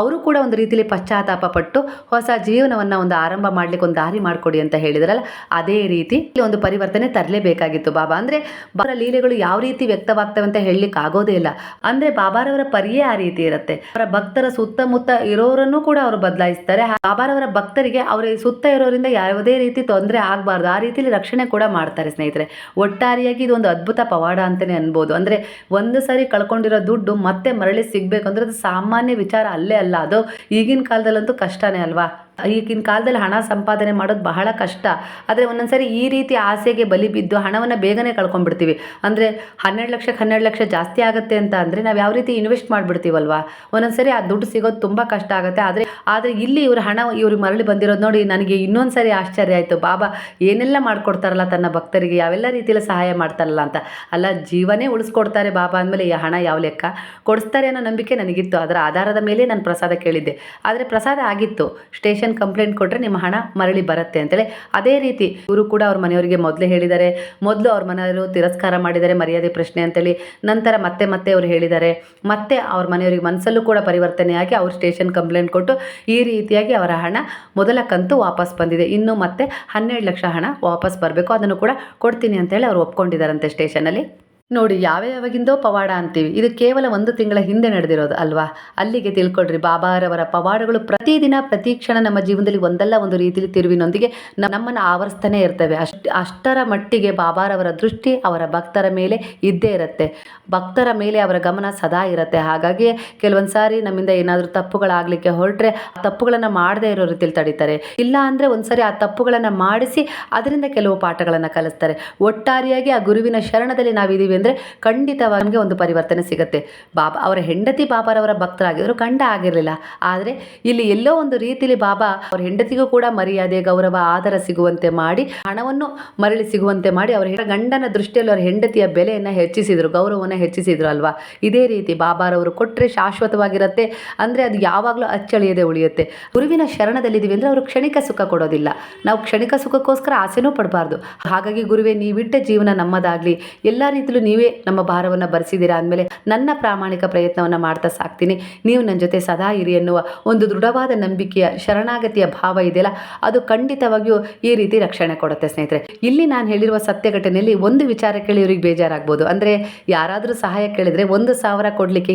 ಅವರು ಕೂಡ ಒಂದು ರೀತಿಯಲ್ಲಿ ಪಶ್ಚಾತ್ತಾಪ ಪಟ್ಟು ಹೊಸ ಜೀವನವನ್ನು ಒಂದು ಆರಂಭ ಮಾಡ್ಲಿಕ್ಕೆ ಒಂದು ದಾರಿ ಮಾಡಿಕೊಡಿ ಅಂತ ಹೇಳಿದ್ರಲ್ಲ, ಅದೇ ರೀತಿ ಇಲ್ಲಿ ಒಂದು ಪರಿವರ್ತನೆ ತರಲೇಬೇಕಾಗಿತ್ತು ಬಾಬಾ. ಅಂದರೆ ಬಾಬರ ಲೀಲೆಗಳು ಯಾವ ರೀತಿ ವ್ಯಕ್ತವಾಗ್ತವೆ ಅಂತ ಹೇಳಲಿಕ್ಕೆ ಆಗೋದೇ ಇಲ್ಲ. ಅಂದರೆ ಬಾಬಾರವರ ಪರಿಯೇ ಆ ರೀತಿ ಇರುತ್ತೆ. ಅವರ ಭಕ್ತರ ಸುತ್ತಮುತ್ತ ಇರೋರನ್ನು ಕೂಡ ಅವರು ಬದಲಾಯಿಸ್ತಾರೆ. ಬಾಬಾರವರ ಭಕ್ತರಿಗೆ ಅವರ ಸುತ್ತ ಇರೋರಿಂದ ಯಾವುದೇ ರೀತಿ ತೊಂದರೆ ಆಗಬಾರ್ದು. ಆ ರೀತಿಯಲ್ಲಿ ರಕ್ಷಣೆ ಕೂಡ ಮಾಡ್ತಾರೆ ಸ್ನೇಹಿತರೆ. ಒಟ್ಟಾರೆಯಾಗಿ ಇದು ಒಂದು ಅದ್ಭುತ ಪವಾಡ ಅಂತಲೇ ಅನ್ಬೋದು. ಅಂದರೆ ಒಂದು ಸಾರಿ ಕಳ್ಕೊಂಡಿರೋ ದುಡ್ಡು ಮತ್ತೆ ಮರಳಿ ಸಿಗಬೇಕು ಅಂದರೆ ಅದು ಸಾಮಾನ್ಯ ವಿಚಾರ ಅಲ್ಲೇ ಅಲ್ಲ. ಅದು ಈಗಿನ ಕಾಲದಲ್ಲಂತೂ ಕಷ್ಟನೇ ಅಲ್ವಾ? ಈಗಿನ ಕಾಲದಲ್ಲಿ ಹಣ ಸಂಪಾದನೆ ಮಾಡೋದು ಬಹಳ ಕಷ್ಟ. ಆದರೆ ಒಂದೊಂದ್ಸರಿ ಈ ರೀತಿ ಆಸೆಗೆ ಬಲಿ ಬಿದ್ದು ಹಣವನ್ನು ಬೇಗನೆ ಕಳ್ಕೊಂಡ್ಬಿಡ್ತೀವಿ. ಅಂದರೆ ಹನ್ನೆರಡು ಲಕ್ಷಕ್ಕೆ ಹನ್ನೆರಡು ಲಕ್ಷ ಜಾಸ್ತಿ ಆಗುತ್ತೆ ಅಂತ ಅಂದರೆ ನಾವು ಯಾವ ರೀತಿ ಇನ್ವೆಸ್ಟ್ ಮಾಡಿಬಿಡ್ತೀವಲ್ವಾ? ಒಂದೊಂದ್ಸರಿ ಆ ದುಡ್ಡು ಸಿಗೋದು ತುಂಬ ಕಷ್ಟ ಆಗುತ್ತೆ. ಆದರೆ ಆದರೆ ಇಲ್ಲಿ ಇವ್ರ ಹಣ ಇವ್ರಿಗೆ ಮರಳಿ ಬಂದಿರೋದು ನೋಡಿ ನನಗೆ ಇನ್ನೊಂದು ಸರಿ ಆಶ್ಚರ್ಯ ಆಯಿತು. ಬಾಬಾ, ಏನೆಲ್ಲ ಮಾಡ್ಕೊಡ್ತಾರಲ್ಲ ತನ್ನ ಭಕ್ತರಿಗೆ? ಯಾವೆಲ್ಲ ರೀತಿಯಲ್ಲಿ ಸಹಾಯ ಮಾಡ್ತಾರಲ್ಲ ಅಂತ. ಅಲ್ಲ, ಜೀವನೇ ಉಳಿಸ್ಕೊಡ್ತಾರೆ ಬಾಬಾ ಅಂದಮೇಲೆ ಈ ಹಣ ಯಾವ ಲೆಕ್ಕ? ಕೊಡಿಸ್ತಾರೆ ಅನ್ನೋ ನಂಬಿಕೆ ನನಗಿತ್ತು. ಅದರ ಆಧಾರದ ಮೇಲೆ ನಾನು ಪ್ರಸಾದ ಕೇಳಿದ್ದೆ. ಆದರೆ ಪ್ರಸಾದ ಆಗಿತ್ತು. ಸ್ಟೇಷನ್ ಕಂಪ್ಲೇಂಟ್ ಕೊಟ್ಟರೆ ನಿಮ್ಮ ಹಣ ಮರಳಿ ಬರುತ್ತೆ ಅಂತೇಳಿ. ಅದೇ ರೀತಿ ಇವರು ಕೂಡ ಅವ್ರ ಮನೆಯವರಿಗೆ ಮೊದಲೇ ಹೇಳಿದ್ದಾರೆ. ಮೊದಲು ಅವ್ರ ಮನೆಯವರು ತಿರಸ್ಕಾರ ಮಾಡಿದ್ದಾರೆ, ಮರ್ಯಾದೆ ಪ್ರಶ್ನೆ ಅಂತೇಳಿ. ನಂತರ ಮತ್ತೆ ಮತ್ತೆ ಅವ್ರು ಹೇಳಿದ್ದಾರೆ. ಮತ್ತೆ ಅವ್ರ ಮನೆಯವರಿಗೆ ಮನಸ್ಸಲ್ಲೂ ಕೂಡ ಪರಿವರ್ತನೆಯಾಗಿ ಅವ್ರು ಸ್ಟೇಷನ್ ಕಂಪ್ಲೇಂಟ್ ಕೊಟ್ಟು ಈ ರೀತಿಯಾಗಿ ಅವರ ಹಣ ಮೊದಲ ಕಂತು ವಾಪಸ್ ಬಂದಿದೆ. ಇನ್ನು ಮತ್ತೆ ಹನ್ನೆರಡು ಲಕ್ಷ ಹಣ ವಾಪಸ್ ಬರಬೇಕು. ಅದನ್ನು ಕೂಡ ಕೊಡ್ತೀನಿ ಅಂತೇಳಿ ಅವ್ರು ಒಪ್ಕೊಂಡಿದ್ದಾರಂತೆ ಸ್ಟೇಷನಲ್ಲಿ ನೋಡಿ, ಯಾವ ಯಾವಾಗಿಂದೋ ಪವಾಡ ಅಂತೀವಿ. ಇದು ಕೇವಲ ಒಂದು ತಿಂಗಳ ಹಿಂದೆ ನಡೆದಿರೋದು ಅಲ್ವಾ? ಅಲ್ಲಿಗೆ ತಿಳ್ಕೊಳ್ರಿ, ಬಾಬಾರವರ ಪವಾಡಗಳು ಪ್ರತಿದಿನ, ಪ್ರತಿ ಕ್ಷಣ ನಮ್ಮ ಜೀವನದಲ್ಲಿ ಒಂದಲ್ಲ ಒಂದು ರೀತಿಯಲ್ಲಿ ತಿರುವಿನೊಂದಿಗೆ ನಮ್ಮನ್ನು ಆವರಿಸ್ತಾನೆ ಇರ್ತವೆ. ಅಷ್ಟು, ಅಷ್ಟರ ಮಟ್ಟಿಗೆ ಬಾಬಾರವರ ದೃಷ್ಟಿ ಅವರ ಭಕ್ತರ ಮೇಲೆ ಇದ್ದೇ ಇರುತ್ತೆ. ಭಕ್ತರ ಮೇಲೆ ಅವರ ಗಮನ ಸದಾ ಇರುತ್ತೆ. ಹಾಗಾಗಿ ಕೆಲವೊಂದು ಸಾರಿ ನಮ್ಮಿಂದ ಏನಾದರೂ ತಪ್ಪುಗಳಾಗಲಿಕ್ಕೆ ಹೊರಟ್ರೆ ಆ ತಪ್ಪುಗಳನ್ನು ಮಾಡದೇ ಇರೋ ರೀತಿಯಲ್ಲಿ ತಡೀತಾರೆ. ಇಲ್ಲ ಅಂದರೆ ಒಂದ್ಸರಿ ಆ ತಪ್ಪುಗಳನ್ನು ಮಾಡಿಸಿ, ಅದರಿಂದ ಕೆಲವು ಪಾಠಗಳನ್ನು ಕಲಿಸ್ತಾರೆ. ಒಟ್ಟಾರೆಯಾಗಿ ಆ ಗುರುವಿನ ಶರಣದಲ್ಲಿ ನಾವಿದ್ದೀವಿ ಅಂದರೆ ಖಂಡಿತವಾಗಿ ನಮಗೆ ಒಂದು ಪರಿವರ್ತನೆ ಸಿಗುತ್ತೆ. ಬಾಬಾ ಅವರ ಹೆಂಡತಿ ಬಾಬಾರವರ ಭಕ್ತರಾಗಿದ್ದರು ಕಂಡ ಆಗಿರಲಿಲ್ಲ ಆದರೆ ಇಲ್ಲಿ ಎಲ್ಲೋ ಒಂದು ರೀತಿಯಲ್ಲಿ ಬಾಬಾ ಅವರ ಹೆಂಡತಿಗೂ ಕೂಡ ಮರ್ಯಾದೆ, ಗೌರವ ಆಧಾರ ಸಿಗುವಂತೆ ಮಾಡಿ, ಹಣವನ್ನು ಮರಳಿ ಸಿಗುವಂತೆ ಮಾಡಿ ಅವರ ಗಂಡನ ದೃಷ್ಟಿಯಲ್ಲಿ ಅವರ ಹೆಂಡತಿಯ ಬೆಲೆಯನ್ನು ಹೆಚ್ಚಿಸಿದರು, ಗೌರವವನ್ನು ಹೆಚ್ಚಿಸಿದ್ರು ಅಲ್ವಾ? ಇದೇ ರೀತಿ ಬಾಬಾರವರು ಕೊಟ್ಟರೆ ಶಾಶ್ವತವಾಗಿರುತ್ತೆ. ಅಂದರೆ ಅದು ಯಾವಾಗಲೂ ಅಚ್ಚಳಿಯದೆ ಉಳಿಯುತ್ತೆ. ಗುರುವಿನ ಶರಣದಲ್ಲಿದ್ದೀವಿ ಅಂದರೆ ಅವರು ಕ್ಷಣಿಕ ಸುಖ ಕೊಡೋದಿಲ್ಲ. ನಾವು ಕ್ಷಣಿಕ ಸುಖಕ್ಕೋಸ್ಕರ ಆಸೆನೂ ಪಡಬಾರ್ದು. ಹಾಗಾಗಿ ಗುರುವೇ, ನೀವಿಟ್ಟ ಜೀವನ ನಮ್ಮದಾಗಲಿ. ಎಲ್ಲ ರೀತಿಲೂ ನೀವೇ ನಮ್ಮ ಭಾರವನ್ನು ಭರಿಸಿದ್ದೀರಾ ಅಂದಮೇಲೆ ನನ್ನ ಪ್ರಾಮಾಣಿಕ ಪ್ರಯತ್ನವನ್ನು ಮಾಡ್ತಾ ಸಾಕ್ತೀನಿ. ನೀವು ನನ್ನ ಜೊತೆ ಸದಾ ಇರಿ ಎನ್ನುವ ಒಂದು ದೃಢವಾದ ನಂಬಿಕೆಯ, ಶರಣಾಗತಿಯ ಭಾವ ಇದೆಯಲ್ಲ, ಅದು ಖಂಡಿತವಾಗಿಯೂ ಈ ರೀತಿ ರಕ್ಷಣೆ ಕೊಡುತ್ತೆ ಸ್ನೇಹಿತರೆ. ಇಲ್ಲಿ ನಾನು ಹೇಳಿರುವ ಸತ್ಯ ಘಟನೆಯಲ್ಲಿ ಒಂದು ವಿಚಾರ ಕೇಳಿ ಇವರಿಗೆ ಬೇಜಾರಾಗ್ಬೋದು. ಅಂದರೆ ಯಾರಾದರೂ ಸಹಾಯ ಕೇಳಿದರೆ ಒಂದು ಸಾವಿರ ಕೊಡಲಿಕ್ಕೆ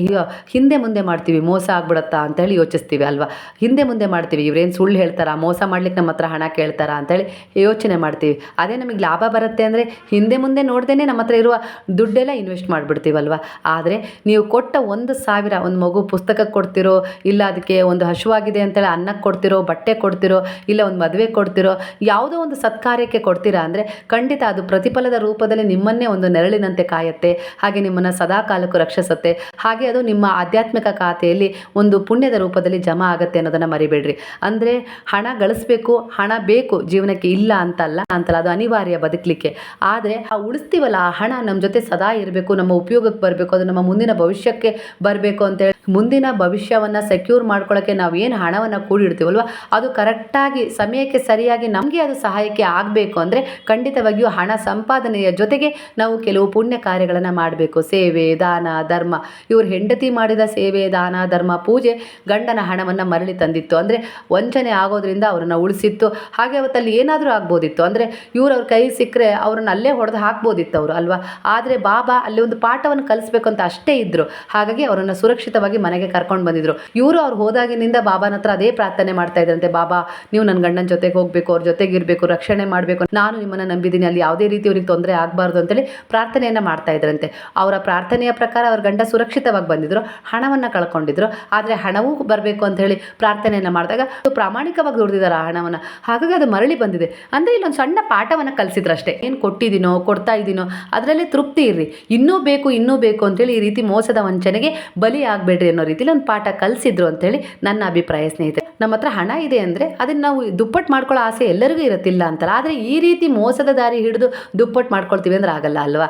ಹಿಂದೆ ಮುಂದೆ ಮಾಡ್ತೀವಿ, ಮೋಸ ಆಗ್ಬಿಡತ್ತಾ ಅಂತೇಳಿ ಯೋಚಿಸ್ತೀವಿ ಅಲ್ವಾ? ಹಿಂದೆ ಮುಂದೆ ಮಾಡ್ತೀವಿ, ಇವ್ರೇನು ಸುಳ್ಳು ಹೇಳ್ತಾರಾ, ಮೋಸ ಮಾಡ್ಲಿಕ್ಕೆ ನಮ್ಮ ಹತ್ರ ಹಣ ಕೇಳ್ತಾರಾ ಅಂತೇಳಿ ಯೋಚನೆ ಮಾಡ್ತೀವಿ. ಅದೇ ನಮಗೆ ಲಾಭ ಬರುತ್ತೆ ಅಂದರೆ ಹಿಂದೆ ಮುಂದೆ ನೋಡ್ದೇ ನಮ್ಮ ಹತ್ರ ಇರುವ ದುಡ್ಡೆಲ್ಲ ಇನ್ವೆಸ್ಟ್ ಮಾಡಿಬಿಡ್ತೀವಲ್ವ? ಆದರೆ ನೀವು ಕೊಟ್ಟ ಒಂದು ಸಾವಿರ, ಒಂದು ಮಗು ಪುಸ್ತಕಕ್ಕೆ ಕೊಡ್ತಿರೋ, ಇಲ್ಲ ಅದಕ್ಕೆ ಒಂದು ಹಸುವಾಗಿದೆ ಅಂತೇಳಿ ಅನ್ನಕ್ಕೆ ಕೊಡ್ತಿರೋ, ಬಟ್ಟೆ ಕೊಡ್ತಿರೋ, ಇಲ್ಲ ಒಂದು ಮದುವೆ ಕೊಡ್ತಿರೋ, ಯಾವುದೋ ಒಂದು ಸತ್ಕಾರ್ಯಕ್ಕೆ ಕೊಡ್ತೀರಾ ಅಂದರೆ ಖಂಡಿತ ಅದು ಪ್ರತಿಫಲದ ರೂಪದಲ್ಲಿ ನಿಮ್ಮನ್ನೇ ಒಂದು ನೆರಳಿನಂತೆ ಕಾಯುತ್ತೆ. ಹಾಗೆ ನಿಮ್ಮನ್ನು ಸದಾ ಕಾಲಕ್ಕೂ ರಕ್ಷಿಸುತ್ತೆ. ಹಾಗೆ ಅದು ನಿಮ್ಮ ಆಧ್ಯಾತ್ಮಿಕ ಖಾತೆಯಲ್ಲಿ ಒಂದು ಪುಣ್ಯದ ರೂಪದಲ್ಲಿ ಜಮಾ ಆಗುತ್ತೆ ಅನ್ನೋದನ್ನು ಮರಿಬೇಡ್ರಿ. ಅಂದರೆ ಹಣ ಗಳಿಸ್ಬೇಕು, ಹಣ ಬೇಕು ಜೀವನಕ್ಕೆ ಇಲ್ಲ ಅಂತಲ್ಲ ಅಂತಲ್ಲ, ಅದು ಅನಿವಾರ್ಯ ಬದುಕಲಿಕ್ಕೆ. ಆದರೆ ಆ ಉಳಿಸ್ತೀವಲ್ಲ ಆ ಹಣ ನಮ್ಮ ಜೊತೆ ಸದಾ ಇರಬೇಕು ನಮ್ಮ ಉಪಯೋಗಕ್ಕೆ ಬರಬೇಕು ಅದು ನಮ್ಮ ಮುಂದಿನ ಭವಿಷ್ಯಕ್ಕೆ ಬರಬೇಕು ಅಂತೇಳಿ ಮುಂದಿನ ಭವಿಷ್ಯವನ್ನು ಸೆಕ್ಯೂರ್ ಮಾಡ್ಕೊಳ್ಳೋಕ್ಕೆ ನಾವು ಏನು ಹಣವನ್ನು ಕೂಡಿಡ್ತೀವಲ್ವ? ಅದು ಕರೆಕ್ಟಾಗಿ ಸಮಯಕ್ಕೆ ಸರಿಯಾಗಿ ನಮಗೆ ಅದು ಸಹಾಯಕ್ಕೆ ಆಗಬೇಕು ಅಂದರೆ ಖಂಡಿತವಾಗಿಯೂ ಹಣ ಸಂಪಾದನೆಯ ಜೊತೆಗೆ ನಾವು ಕೆಲವು ಪುಣ್ಯ ಕಾರ್ಯಗಳನ್ನು ಮಾಡಬೇಕು. ಸೇವೆ, ದಾನ, ಧರ್ಮ. ಇವರು ಹೆಂಡತಿ ಮಾಡಿದ ಸೇವೆ, ದಾನ, ಧರ್ಮ, ಪೂಜೆ ಗಂಡನ ಹಣವನ್ನು ಮರಳಿ ತಂದಿತ್ತು. ಅಂದರೆ ವಂಚನೆ ಆಗೋದ್ರಿಂದ ಅವರನ್ನು ಉಳಿಸಿತ್ತು. ಹಾಗೆ ಅವತ್ತಲ್ಲಿ ಏನಾದರೂ ಆಗ್ಬೋದಿತ್ತು. ಅಂದರೆ ಇವ್ರು ಅವ್ರ ಕೈ ಸಿಕ್ಕರೆ ಅವ್ರನ್ನ ಅಲ್ಲೇ ಹೊಡೆದು ಹಾಕ್ಬೋದಿತ್ತು ಅವರು ಅಲ್ವಾ? ಆದರೆ ಬಾಬಾ ಅಲ್ಲಿ ಒಂದು ಪಾಠವನ್ನು ಕಲಿಸ್ಬೇಕು ಅಂತ ಅಷ್ಟೇ ಇದ್ದರು ಹಾಗಾಗಿ ಅವರನ್ನು ಸುರಕ್ಷಿತವಾಗಿ ಮನೆಗೆ ಕರ್ಕೊಂಡು ಬಂದಿದ್ರು. ಇವರು ಅವ್ರು ಹೋದಾಗಿನಿಂದ ಬಾಬಾನ ಹತ್ರ ಅದೇ ಪ್ರಾರ್ಥನೆ ಮಾಡ್ತಾ ಇದ್ರಂತೆ, ಬಾಬಾ, ನೀವು ನನ್ನ ಗಂಡನ ಜೊತೆಗೆ ಹೋಗಬೇಕು, ಅವ್ರ ಜೊತೆಗೆ ಇರಬೇಕು ರಕ್ಷಣೆ ಮಾಡಬೇಕು, ನಾನು ನಿಮ್ಮನ್ನು ನಂಬಿದ್ದೀನಿ ಅಲ್ಲಿ ಯಾವುದೇ ರೀತಿ ಅವ್ರಿಗೆ ತೊಂದರೆ ಆಗಬಾರ್ದು ಅಂತೇಳಿ ಪ್ರಾರ್ಥನೆಯನ್ನು ಮಾಡ್ತಾ ಇದ್ರಂತೆ. ಅವರ ಪ್ರಾರ್ಥನೆಯ ಪ್ರಕಾರ ಅವ್ರ ಗಂಡ ಸುರಕ್ಷಿತವಾಗಿ ಬಂದಿದ್ರು, ಹಣವನ್ನು ಕಳ್ಕೊಂಡಿದ್ರು. ಆದರೆ ಹಣವೂ ಬರಬೇಕು ಅಂತ ಹೇಳಿ ಪ್ರಾರ್ಥನೆಯನ್ನು ಮಾಡಿದಾಗ ಪ್ರಾಮಾಣಿಕವಾಗಿ ದುಡ್ದಿದ್ದಾರೆ ಆ ಹಣವನ್ನು. ಹಾಗಾಗಿ ಅದು ಮರಳಿ ಬಂದಿದೆ. ಅಂದರೆ ಇಲ್ಲೊಂದು ಸಣ್ಣ ಪಾಠವನ್ನು ಕಲಿಸಿದ್ರು ಅಷ್ಟೇ ಏನು ಕೊಟ್ಟಿದ್ದೀನೋ ಕೊಡ್ತಾ ಇದ್ದೀನೋ ಅದರಲ್ಲೇ ತೃಪ್ತಿ ಇರ್ರಿ. ಇನ್ನೂ ಬೇಕು ಇನ್ನೂ ಬೇಕು ಅಂತೇಳಿ ಈ ರೀತಿ ಮೋಸದ ವಂಚನೆಗೆ ಬಲಿ ಆಗಬೇಡ್ರಿ. ಅನ್ನೋ ರೀತಿಲಿ ಒಂದು ಪಾಠ ಕಲಿಸಿದ್ರು ಅಂತೇಳಿ ನನ್ನ ಅಭಿಪ್ರಾಯ ಸ್ನೇಹಿತರೆ. ನಮ್ಮ ಹತ್ರ ಹಣ ಇದೆ ಅಂದರೆ ಅದನ್ನು ನಾವು ದುಪ್ಪಟ್ಟು ಮಾಡ್ಕೊಳ್ಳೋ ಆಸೆ ಎಲ್ಲರಿಗೂ ಇರುತ್ತಿಲ್ಲ ಅಂತಲ್ಲ. ಆದರೆ ಈ ರೀತಿ ಮೋಸದ ದಾರಿ ಹಿಡಿದು ದುಪ್ಪಟ್ಟು ಮಾಡ್ಕೊಳ್ತೀವಿ ಅಂದ್ರೆ ಆಗಲ್ಲ ಅಲ್ವಾ?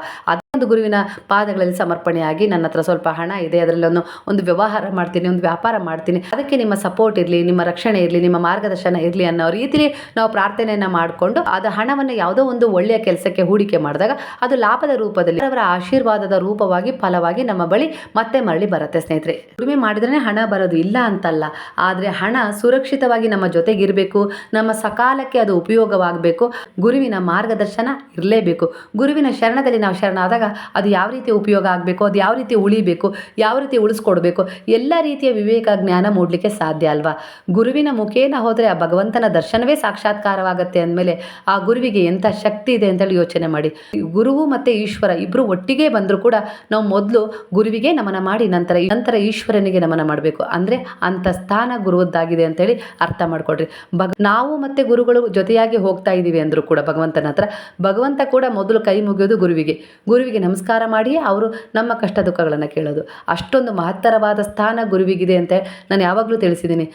ಅದೊಂದು ಗುರುವಿನ ಪಾದಗಳಲ್ಲಿ ಸಮರ್ಪಣೆಯಾಗಿ ನನ್ನ ಹತ್ರ ಸ್ವಲ್ಪ ಹಣ ಇದೆ ಅದರಲ್ಲಿ ಒಂದು ಒಂದು ವ್ಯವಹಾರ ಮಾಡ್ತೀನಿ, ಒಂದು ವ್ಯಾಪಾರ ಮಾಡ್ತೀನಿ. ಅದಕ್ಕೆ ನಿಮ್ಮ ಸಪೋರ್ಟ್ ಇರಲಿ, ನಿಮ್ಮ ರಕ್ಷಣೆ ಇರಲಿ, ನಿಮ್ಮ ಮಾರ್ಗದರ್ಶನ ಇರಲಿ ಅನ್ನೋ ರೀತಿಲಿ ನಾವು ಪ್ರಾರ್ಥನೆಯನ್ನು ಮಾಡಿಕೊಂಡು ಅದು ಹಣವನ್ನು ಯಾವುದೋ ಒಂದು ಒಳ್ಳೆಯ ಕೆಲಸಕ್ಕೆ ಹೂಡಿಕೆ ಮಾಡಿದಾಗ ಅದು ಲಾಭದ ರೂಪದಲ್ಲಿ ಅವರ ಆಶೀರ್ವಾದದ ರೂಪವಾಗಿ ಫಲವಾಗಿ ನಮ್ಮ ಬಳಿ ಮತ್ತೆ ಮರಳಿ ಬರುತ್ತೆ ಸ್ನೇಹಿತರೆ. ದುಡಿಮೆ ಮಾಡಿದ್ರೆ ಹಣ ಬರೋದು ಇಲ್ಲ ಅಂತಲ್ಲ, ಆದರೆ ಹಣ ಸುರಕ್ಷಿತವಾಗಿ ನಮ್ಮ ಜೊತೆಗಿರಬೇಕು, ನಮ್ಮ ಸಕಾಲಕ್ಕೆ ಅದು ಉಪಯೋಗವಾಗಬೇಕು, ಗುರುವಿನ ಮಾರ್ಗದರ್ಶನ ಇರಲೇಬೇಕು. ಗುರುವಿನ ಶರಣದಲ್ಲಿ ನಾವು ಶರಣಾದಾಗ ಅದು ಯಾವ ರೀತಿ ಉಪಯೋಗ ಆಗಬೇಕು, ಅದು ಯಾವ ರೀತಿ ಉಳಿಬೇಕು, ಯಾವ ರೀತಿ ಉಳಿಸ್ಕೊಡ್ಬೇಕು, ಎಲ್ಲ ರೀತಿಯ ವಿವೇಕ ಜ್ಞಾನ ಮೂಡಲಿಕ್ಕೆ ಸಾಧ್ಯ ಅಲ್ವಾ? ಗುರುವಿನ ಮುಖೇನ ಹೋದರೆ ಆ ಭಗವಂತನ ದರ್ಶನವೇ ಸಾಕ್ಷಾತ್ಕಾರವಾಗುತ್ತೆ ಅಂದಮೇಲೆ ಆ ಗುರುವಿಗೆ ಎಂಥ ಶಕ್ತಿ ಇದೆ ಅಂತೇಳಿ ಯೋಚನೆ ಮಾಡಿ. ಗುರುವು ಮತ್ತು ಈಶ್ವರ ಇಬ್ಬರು ಒಟ್ಟಿಗೆ ಬಂದರೂ ಕೂಡ ನಾವು ಮೊದಲು ಗುರುವಿಗೆ ನಮನ ಮಾಡಿ, ನಂತರ ನಂತರ ಈಶ್ವರನಿಗೆ ನಮನ ಮಾಡಬೇಕು. ಅಂದರೆ ಅಂಥ ಸ್ಥಾನ ಗುರುವದ್ದಾಗಿದೆ ಅಂತೇಳಿ ಅರ್ಥ ಮಾಡಿಕೊಡ್ರಿ ಭಗ, ನಾವು ಮತ್ತು ಗುರುಗಳು ಜೊತೆಯಾಗಿ ಹೋಗ್ತಾ ಇದ್ದೀವಿ ಅಂದರೂ ಕೂಡ ಭಗವಂತನ ಹತ್ರ, ಭಗವಂತ ಕೂಡ ಮೊದಲು ಕೈ ಮುಗಿಯೋದು ಗುರುವಿಗೆ. ಗುರುವಿಗೆ ನಮಸ್ಕಾರ ಮಾಡಿಯೇ ಅವರು ನಮ್ಮ ಕಷ್ಟ ದುಃಖಗಳನ್ನು ಕೇಳೋದು. ಅಷ್ಟೊಂದು ಮಹತ್ತರವಾದ ಸ್ಥಾನ ಗುರುವಿಗಿದೆ ಅಂತ ನಾನು ಯಾವಾಗಲೂ ತಿಳಿಸಿದ್ದೀನಿ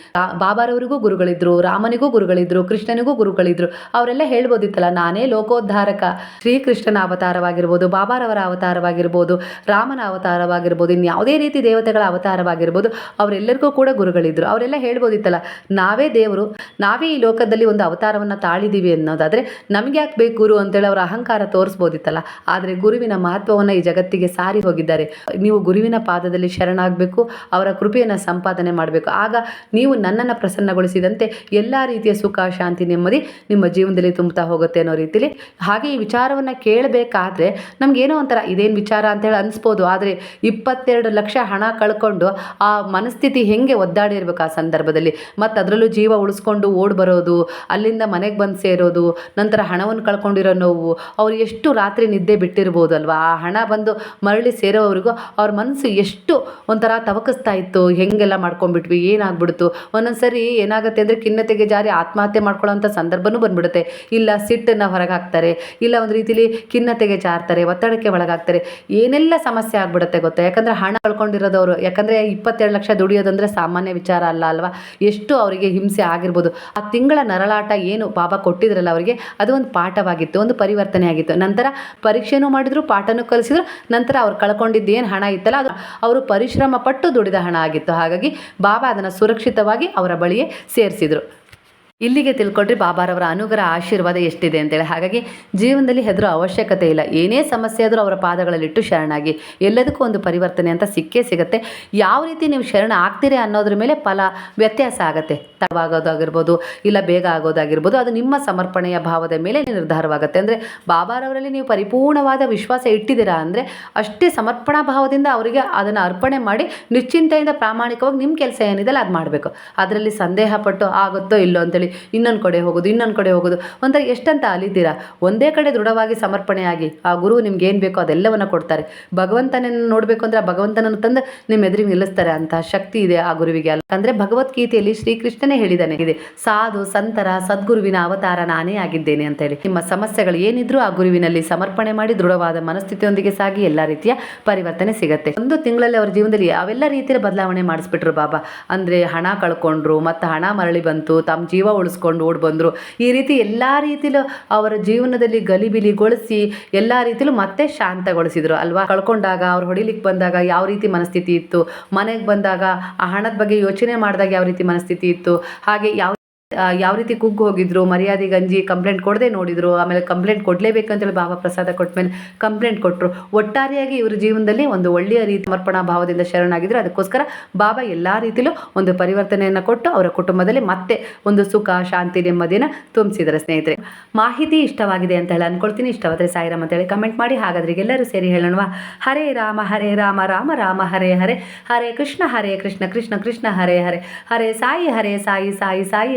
ಬಾಬಾರವರಿಗೂ ಗುರುಗಳಿದ್ರು, ರಾಮನಿಗೂ ಗುರುಗಳಿದ್ರು, ಕೃಷ್ಣನಿಗೂ ಗುರುಗಳಿದ್ರು, ಅವರೆಲ್ಲ ಹೇಳ್ಬೋದಿತ್ತಲ್ಲ, ನಾನೇ ಲೋಕೋದ್ಧಾರಕ. ಶ್ರೀಕೃಷ್ಣನ ಅವತಾರವಾಗಿರ್ಬೋದು, ಬಾಬಾರವರ ಅವತಾರವಾಗಿರ್ಬೋದು, ರಾಮನ ಅವತಾರವಾಗಿರ್ಬೋದು ಇನ್ಯಾವುದೇ ರೀತಿ ದೇವತೆಗಳ ಅವತಾರವಾಗಿರ್ಬೋದು, ಅವರೆಲ್ಲರಿಗೂ ಕೂಡ ಗುರುಗಳಿದ್ರು. ಅವರೆಲ್ಲ ಹೇಳ್ಬೋದಿತ್ತಲ್ಲ, ನಾವೇ ದೇವರು, ನಾವೇ ಈ ಲೋಕದಲ್ಲಿ ಒಂದು ಅವತಾರವನ್ನು ತಾಳಿದ್ದೀವಿ ಅನ್ನೋದಾದರೆ ನಮಗೆ ಯಾಕೆ ಬೇಕು ಗುರು ಅಂತೇಳಿ ಅವರ ಅಹಂಕಾರ ತೋರಿಸ್ಬೋದಿತ್ತಲ್ಲ. ಆದರೆ ಗುರುವಿನ ಮಹತ್ವವನ್ನು ಈ ಜಗತ್ತಿಗೆ ಸಾರಿ ಹೋಗಿದ್ದಾರೆ. ನೀವು ಗುರುವಿನ ಪಾದದಲ್ಲಿ ಶರಣಾಗಬೇಕು, ಅವರ ಕೃಪೆಯನ್ನು ಸಂಪಾದನೆ ಮಾಡಬೇಕು. ಆಗ ನೀವು ನನ್ನನ್ನು ಪ್ರಸನ್ನಗೊಳಿಸಿದಂತೆ ಎಲ್ಲ ರೀತಿಯ ಸುಖ, ಶಾಂತಿ, ನೆಮ್ಮದಿ ನಿಮ್ಮ ಜೀವನದಲ್ಲಿ ತುಂಬುತ್ತಾ ಹೋಗುತ್ತೆ ಅನ್ನೋ ರೀತಿಲಿ ಹಾಗೆ ಈ ವಿಚಾರವನ್ನು ಕೇಳಬೇಕಾದ್ರೆ ನಮಗೇನೋ ಒಂಥರ ಇದೇನು ವಿಚಾರ ಅಂತೇಳಿ ಅನಿಸ್ಬೋದು. ಆದರೆ ಇಪ್ಪತ್ತೆರಡು ಲಕ್ಷ ಹಣ ಕಳ್ಕೊಂಡು ಆ ಮನಸ್ಥಿತಿ ಹೆಂಗೆ ಒದ್ದಾಡಿರ್ಬೇಕು ಆ ಸಂದರ್ಭದಲ್ಲಿ? ಮತ್ತು ಅದರಲ್ಲೂ ಜೀವ ಉಳಿಸ್ಕೊಂಡು ಓಡ್ ಬರೋದು, ಅಲ್ಲಿಂದ ಮನೆಗೆ ಬಂದು ಸೇರೋದು, ನಂತರ ಹಣವನ್ನು ಕಳ್ಕೊಂಡಿರೋ ನೋವು, ಅವ್ರು ಎಷ್ಟು ರಾತ್ರಿ ನಿದ್ದೆ ಬಿಟ್ಟಿರ್ಬೋದು ಆ ಹಣ ಬಂದು ಮರಳಿ ಸೇರೋವರೆಗೂ ಅವ್ರ ಮನಸ್ಸು ಎಷ್ಟು ಒಂಥರ ತವಕಿಸ್ತಾ ಇತ್ತು, ಹೆಂಗೆಲ್ಲ ಮಾಡ್ಕೊಂಡ್ಬಿಟ್ವಿ, ಏನಾಗ್ಬಿಡ್ತು. ಒಂದೊಂದು ಸರಿ ಏನಾಗುತ್ತೆ ಅಂದರೆ ಖಿನ್ನತೆಗೆ ಜಾರಿ ಆತ್ಮಹತ್ಯೆ ಮಾಡ್ಕೊಳ್ಳೋಂಥ ಸಂದರ್ಭನೂ ಬಂದ್ಬಿಡುತ್ತೆ. ಇಲ್ಲ ಸಿಟ್ಟನ್ನು ಹೊರಗೆ ಹಾಕ್ತಾರೆ ಇಲ್ಲ ಒಂದು ರೀತಿಲಿ ಖಿನ್ನತೆಗೆ ಜಾರ್ತಾರೆ, ಒತ್ತಡಕ್ಕೆ ಒಳಗಾಗ್ತಾರೆ. ಏನೆಲ್ಲ ಸಮಸ್ಯೆ ಆಗ್ಬಿಡುತ್ತೆ ಗೊತ್ತಾ? ಯಾಕಂದರೆ ಹಣ ಕಳ್ಕೊಂಡಿರೋದವರು, ಯಾಕಂದರೆ ಇಪ್ಪತ್ತೆರಡು ಲಕ್ಷ ದುಡಿಯೋದಂದರೆ ಸಾಮಾನ್ಯ ವಿಚಾರ ಅಲ್ಲ ಅಲ್ವಾ? ಎಷ್ಟು ಅವರಿಗೆ ಹಿಂಸೆ ಆಗಿರ್ಬೋದು. ಆ ತಿಂಗಳ ನರಳಾಟ ಏನು ಬಾಬಾ ಕೊಟ್ಟಿದ್ರಲ್ಲ ಅವರಿಗೆ, ಅದು ಒಂದು ಪಾಠವಾಗಿತ್ತು, ಒಂದು ಪರಿವರ್ತನೆ ಆಗಿತ್ತು. ನಂತರ ಪರೀಕ್ಷೆನೂ ಮಾಡಿದ್ರು ಪಾಠನೂ ಕಲಿಸಿದ್ರು. ನಂತರ ಅವ್ರು ಕಳ್ಕೊಂಡಿದ್ದು ಏನು ಹಣ ಇತ್ತಲ್ಲ, ಅದು ಅವರು ಪರಿಶ್ರಮ ಪಟ್ಟು ದುಡಿದ ಹಣ ಆಗಿತ್ತು. ಹಾಗಾಗಿ ಬಾಬಾ ಅದನ್ನು ಸುರಕ್ಷಿತವಾಗಿ ಅವರ ಬಳಿಯೇ ಸೇರಿಸಿದರು. ಇಲ್ಲಿಗೆ ತಿಳ್ಕೊಂಡ್ರೆ ಬಾಬಾರವರ ಅನುಗ್ರಹ, ಆಶೀರ್ವಾದ ಎಷ್ಟಿದೆ ಅಂತೇಳಿ. ಹಾಗಾಗಿ ಜೀವನದಲ್ಲಿ ಹೆದರೋ ಅವಶ್ಯಕತೆ ಇಲ್ಲ. ಏನೇ ಸಮಸ್ಯೆ ಆದರೂ ಅವರ ಪಾದಗಳಲ್ಲಿಟ್ಟು ಶರಣಾಗಿ. ಎಲ್ಲದಕ್ಕೂ ಒಂದು ಪರಿವರ್ತನೆ ಅಂತ ಸಿಕ್ಕೇ ಸಿಗುತ್ತೆ. ಯಾವ ರೀತಿ ನೀವು ಶರಣ ಆಗ್ತೀರಿ ಅನ್ನೋದ್ರ ಮೇಲೆ ಫಲ, ವ್ಯತ್ಯಾಸ ಆಗುತ್ತೆ. ತಡವಾಗೋದಾಗಿರ್ಬೋದು, ಇಲ್ಲ ಬೇಗ ಆಗೋದಾಗಿರ್ಬೋದು, ಅದು ನಿಮ್ಮ ಸಮರ್ಪಣೆಯ ಭಾವದ ಮೇಲೆ ನಿರ್ಧಾರವಾಗುತ್ತೆ. ಅಂದರೆ ಬಾಬಾರವರಲ್ಲಿ ನೀವು ಪರಿಪೂರ್ಣವಾದ ವಿಶ್ವಾಸ ಇಟ್ಟಿದ್ದೀರಾ ಅಂದರೆ ಅಷ್ಟೇ ಸಮರ್ಪಣಾ ಭಾವದಿಂದ ಅವರಿಗೆ ಅದನ್ನು ಅರ್ಪಣೆ ಮಾಡಿ ನಿಶ್ಚಿಂತೆಯಿಂದ ಪ್ರಾಮಾಣಿಕವಾಗಿ ನಿಮ್ಮ ಕೆಲಸ ಏನಿದೆಲ್ಲ ಅದು ಮಾಡಬೇಕು ಅದರಲ್ಲಿ ಸಂದೇಹ ಪಟ್ಟು, ಆಗುತ್ತೋ, ಇಲ್ಲೋ ಅಂತೇಳಿ ಇನ್ನೊಂದು ಕಡೆ ಹೋಗೋದು, ಇನ್ನೊಂದು ಕಡೆ ಹೋಗೋದು. ಒಂಥರ ಎಷ್ಟಂತ ಅಲಿದ್ದೀರಾ? ಒಂದೇ ಕಡೆ ದೃಢವಾಗಿ ಸಮರ್ಪಣೆಯಾಗಿ ಆ ಗುರು ನಿಮ್ಗೆ ಏನು ಬೇಕೋ ಅದೆಲ್ಲವನ್ನು ಕೊಡ್ತಾರೆ. ಭಗವಂತನನ್ನು ನೋಡಬೇಕು ಅಂದರೆ ಆ ಭಗವಂತನನ್ನು ತಂದು ನಿಮ್ಮ ಎದುರಿಗೆ ನಿಲ್ಲಿಸ್ತಾರೆ ಅಂತ ಶಕ್ತಿ ಇದೆ ಆ ಗುರುವಿಗೆ ಅಲ್ಲ. ಅಂದರೆ ಭಗವದ್ಗೀತೆಯಲ್ಲಿ ಶ್ರೀಕೃಷ್ಣನೇ ಹೇಳಿದಾನೆ ಇದೆ, ಸಾಧು, ಸಂತರ, ಸದ್ಗುರುವಿನ ಅವತಾರ ನಾನೇ ಆಗಿದ್ದೇನೆ ಅಂತ ಹೇಳಿ. ನಿಮ್ಮ ಸಮಸ್ಯೆಗಳು ಏನಿದ್ರು ಆ ಗುರುವಿನಲ್ಲಿ ಸಮರ್ಪಣೆ ಮಾಡಿ ದೃಢವಾದ ಮನಸ್ಥಿತಿಯೊಂದಿಗೆ ಸಾಗಿ ಎಲ್ಲ ರೀತಿಯ ಪರಿವರ್ತನೆ ಸಿಗುತ್ತೆ. ಒಂದು ತಿಂಗಳಲ್ಲಿ ಅವರ ಜೀವನದಲ್ಲಿ ಯಾವೆಲ್ಲ ರೀತಿಯ ಬದಲಾವಣೆ ಮಾಡಿಸ್ಬಿಟ್ರು ಬಾಬಾ. ಅಂದರೆ ಹಣ ಕಳ್ಕೊಂಡ್ರು, ಮತ್ತು ಹಣ ಮರಳಿ ಬಂತು ತಮ್ಮ ಜೀವ ಉಳಿಸ್ಕೊಂಡು ಓಡ್ ಬಂದರು. ಈ ರೀತಿ ಎಲ್ಲ ರೀತಿಲೂ ಅವರ ಜೀವನದಲ್ಲಿ ಗಲಿಬಿಲಿಗೊಳಿಸಿ ಎಲ್ಲ ರೀತಿಲೂ ಮತ್ತೆ ಶಾಂತಗೊಳಿಸಿದ್ರು ಅಲ್ವಾ? ಕಳ್ಕೊಂಡಾಗ, ಅವ್ರು ಹೊಡಿಲಿಕ್ಕೆ ಬಂದಾಗ ಯಾವ ರೀತಿ ಮನಸ್ಥಿತಿ ಇತ್ತು? ಮನೆಗೆ ಬಂದಾಗ ಆ ಹಣದ ಬಗ್ಗೆ ಯೋಚನೆ ಮಾಡಿದಾಗ ಯಾವ ರೀತಿ ಮನಸ್ಥಿತಿ ಇತ್ತು? ಹಾಗೆ ಯಾವ ಯಾವ ರೀತಿ ಕುಗ್ಗು ಹೋಗಿದ್ರು, ಮರ್ಯಾದೆ ಗಂಜಿ ಕಂಪ್ಲೇಂಟ್ ಕೊಡದೆ ನೋಡಿದ್ರು, ಆಮೇಲೆ ಕಂಪ್ಲೇಂಟ್ ಕೊಡಲೇಬೇಕಂತೇಳಿ ಬಾಬಾ ಪ್ರಸಾದ ಕೊಟ್ಟ ಮೇಲೆ ಕಂಪ್ಲೇಂಟ್ ಕೊಟ್ಟರು ಒಟ್ಟಾರೆಯಾಗಿ ಇವ್ರ ಜೀವನದಲ್ಲಿ ಒಂದು ಒಳ್ಳೆಯ ರೀತಿ ಸಮರ್ಪಣಾ ಭಾವದಿಂದ ಶರಣಾಗಿದ್ರು. ಅದಕ್ಕೋಸ್ಕರ ಬಾಬಾ ಎಲ್ಲ ರೀತಿಲೂ ಒಂದು ಪರಿವರ್ತನೆಯನ್ನು ಕೊಟ್ಟು ಅವರ ಕುಟುಂಬದಲ್ಲಿ ಮತ್ತೆ ಒಂದು ಸುಖ, ಶಾಂತಿ ನೆಮ್ಮದಿನ ತುಂಬಿಸಿದ್ದಾರೆ ಸ್ನೇಹಿತರೆ. ಮಾಹಿತಿ ಇಷ್ಟವಾಗಿದೆ ಅಂತ ಹೇಳಿ ಅನ್ಕೊಳ್ತೀನಿ. ಇಷ್ಟವಾದರೆ ಸಾಯಿರಾಮ್ ಅಂತೇಳಿ ಕಮೆಂಟ್ ಮಾಡಿ. ಹಾಗಾದ್ರೆ ಎಲ್ಲರೂ ಸೇರಿ ಹೇಳೋಣವಾ? ಹರೇ ರಾಮ ಹರೇ ರಾಮ ರಾಮ ರಾಮ, ಹರೇ ಹರೇ. ಹರೇ ಕೃಷ್ಣ ಹರೇ ಕೃಷ್ಣ ಕೃಷ್ಣ ಕೃಷ್ಣ, ಹರೇ ಹರೇ. ಹರೇ ಸಾಯಿ ಹರೇ ಸಾಯಿ ಸಾಯಿ ಸಾಯಿ